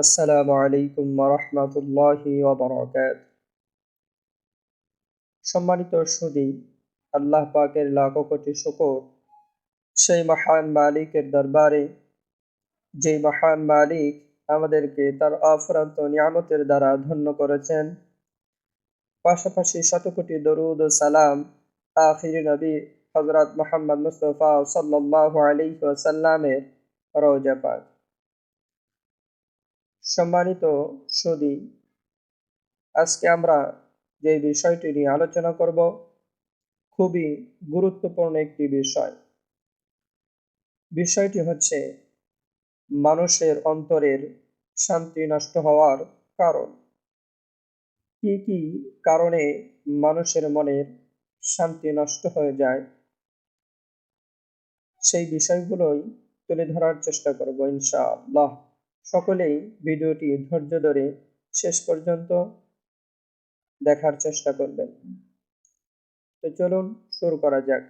আসসালামু আলাইকুম রহমতুল্লাহি ওবরাকাত সম্মানিত সুদী, আল্লাহ পাকের লাখো কোটি শুকর। সেই মহান মালিকের দরবারে যে মহান মালিক আমাদেরকে তার অফরান্ত নিয়ামতের দ্বারা ধন্য করেছেন, পাশাপাশি শত কোটি দরুদ ও সালাম আখির নবী হজরত মোহাম্মদ মুস্তফা সাল্লাহ আলাইহি ওয়াসাল্লামের রওজা পাক। সম্মানিত সুদী আজকে আমরা যে বিষয়টি নিয়ে আলোচনা করব, খুবই গুরুত্বপূর্ণ একটি বিষয়। বিষয়টি হচ্ছে মানুষের অন্তরের শান্তি নষ্ট হওয়ার কারণ। কি কি কারণে মানুষের মনের শান্তি নষ্ট হয়ে যায়, সেই বিষয়গুলোই তুলে ধরার চেষ্টা করব ইনশাআল্লাহ। সকলেই ভিডিওটি ধৈর্য ধরে শেষ পর্যন্ত দেখার চেষ্টা করবেন। তো চলুন শুরু করা যাক।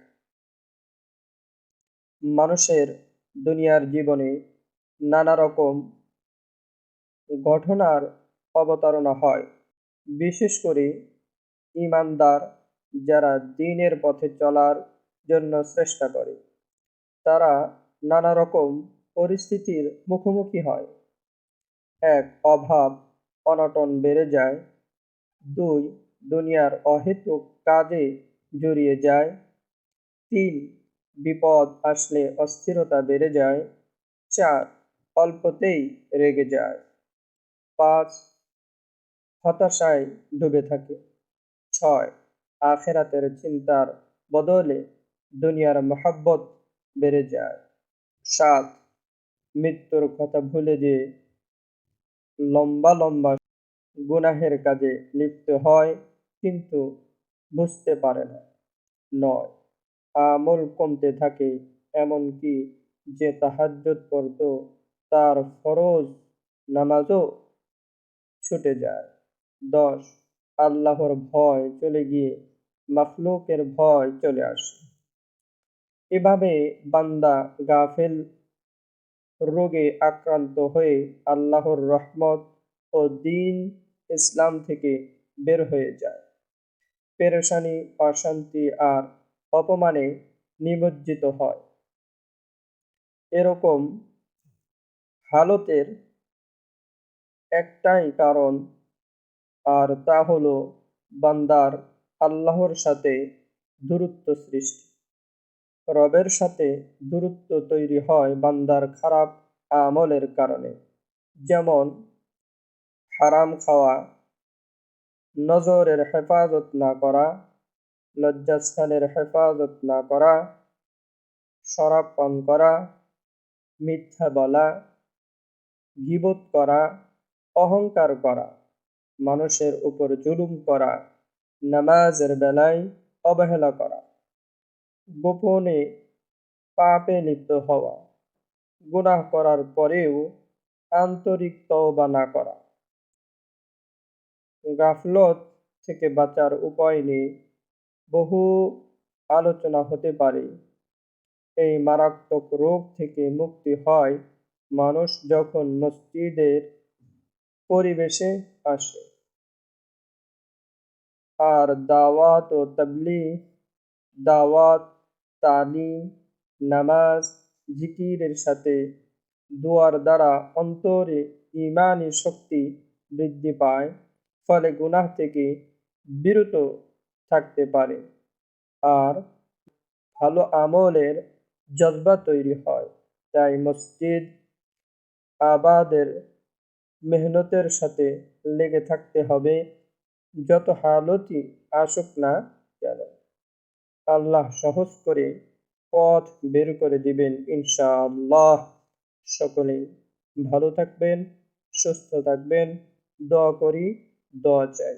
মানুষের দুনিয়ার জীবনে নানা রকম ঘটনার অবতারণা হয়। বিশেষ করে ইমানদার যারা দিনের পথে চলার জন্য চেষ্টা করে, তারা নানা রকম পরিস্থিতির মুখোমুখি হয়। এক অভাব অনটন বেড়ে যায়। দুই, দুনিয়ার অহেতুক কাজে জড়িয়ে যায়। তিন, বিপদ আসলে অস্থিরতা বেড়ে যায়। চার, অল্পতেই রেগে যায়। পাঁচ, হতাশায় ডুবে থাকে। ছয়, আখেরাতের চিন্তার বদলে দুনিয়ার মহাব্বত বেড়ে যায়। সাত, মৃত্যুর কথা ভুলে যে লম্বা লম্বা গুনাহের কাজে লিপ্ত হয়, কিন্তু বুঝতে পারে না। নয়, আমল কমতে থাকে এমনকি যে তাহাজ্জত পড়ত তার ফরজ নামাজও ছুটে যায়। দশ, আল্লাহর ভয় চলে গিয়ে মাফলুকের ভয় চলে আসে। এভাবে বান্দা গাফেল রোগে আক্রান্ত হয়ে আল্লাহর রহমত ও দিন ইসলাম থেকে বের হয়ে যায়। পেরেশানি, অশান্তি আর অপমানে নিমজ্জিত হয়। এরকম হালতের একটাই কারণ, আর তা হলো বান্দার আল্লাহর সাথে দূরত্ব সৃষ্টি। রবের সাথে দূরত্ব তৈরি হয় বান্দার খারাপ আমলের কারণে। যেমন, হারাম খাওয়া, নজরের হেফাজত না করা, লজ্জাস্থানের হেফাজত না করা, শরাব পান করা, মিথ্যা বলা, গিবত করা, অহংকার করা, মানুষের উপর জুলুম করা, নামাজের বেলায় অবহেলা করা। গোপনে পাপে লিপ্ত হওয়া, গুনাহ করার পরেও আন্তরিক তওবা না করা। গাফলত থেকে বাঁচার উপায় নেই বহু আলোচনা হতে পারে। এই মারাত্মক রোগ থেকে মুক্তি হয় মানুষ যখন মসজিদের পরিবেশে আসে। আর দাওয়াত ও তবলি দাওয়াত তালিম নামাজ জিকিরের সাথে দোয়ার দ্বারা অন্তরে ইমানি শক্তি বৃদ্ধি পায়, ফলে গুনাহ থেকে বিরত থাকতে পারে। আর ভালো আমলের জজবা তৈরি হয়, তাই মসজিদ আবাদের মেহনতের সাথে লেগে থাকতে হবে, যত হালতই আসুক না কেন। আল্লাহ সহজ করে পথ বের করে দিবেন ইনশাআল্লাহ। সকলে ভালো থাকবেন, সুস্থ থাকবেন, দোয়া করি, দোয়া চাই।